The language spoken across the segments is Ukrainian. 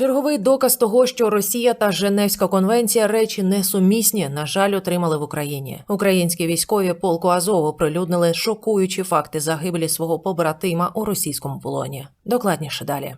Черговий доказ того, що Росія та Женевська конвенція речі несумісні, на жаль, отримали в Україні. Українські військові полку Азов оприлюднили шокуючі факти загибелі свого побратима у російському полоні. Докладніше далі.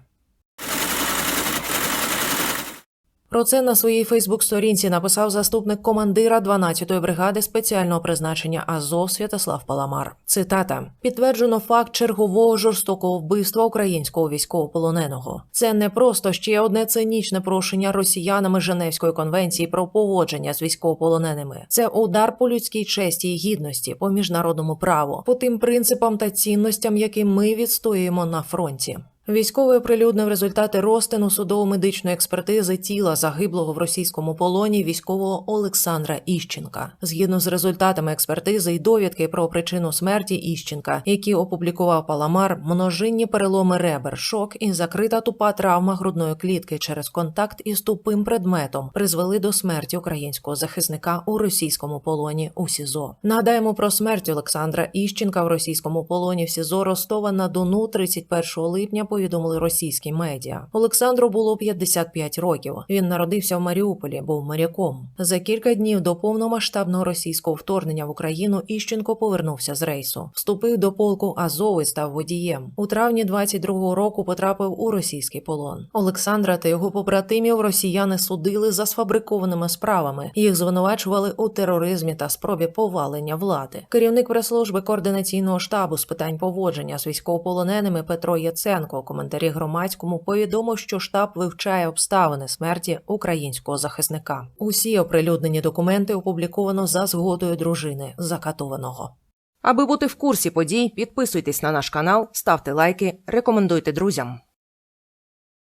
Про це на своїй Фейсбук-сторінці написав заступник командира 12-ї бригади спеціального призначення Азов Святослав Паламар. Цитата: підтверджено факт чергового жорстокого вбивства українського військовополоненого. Це не просто ще одне цинічне порушення росіянами Женевської конвенції про поводження з військовополоненими. Це удар по людській честі і гідності, по міжнародному праву, по тим принципам та цінностям, які ми відстоюємо на фронті. Військовий оприлюднив результати розтину судово-медичної експертизи тіла загиблого в російському полоні військового Олександра Іщенка. Згідно з результатами експертизи і довідки про причину смерті Іщенка, які опублікував Паламар, множинні переломи ребер, шок і закрита тупа травма грудної клітки через контакт із тупим предметом призвели до смерті українського захисника у російському полоні у СІЗО. Нагадаємо про смерть Олександра Іщенка в російському полоні в СІЗО Ростова на Дону 31 липня повідомили російські медіа. Олександру було 55 років. Він народився в Маріуполі, був моряком. За кілька днів до повномасштабного російського вторгнення в Україну Іщенко повернувся з рейсу, вступив до полку Азов і став водієм. У травні 22-го року потрапив у російський полон. Олександра та його побратимів росіяни судили за сфабрикованими справами. Їх звинувачували у тероризмі та спробі повалення влади. Керівник прес-служби координаційного штабу з питань поводження з військовополоненими Петро Яценко коментарі громадському повідомив, що штаб вивчає обставини смерті українського захисника. Усі оприлюднені документи опубліковано за згодою дружини закатованого. Аби бути в курсі подій, підписуйтесь на наш канал, ставте лайки, рекомендуйте друзям.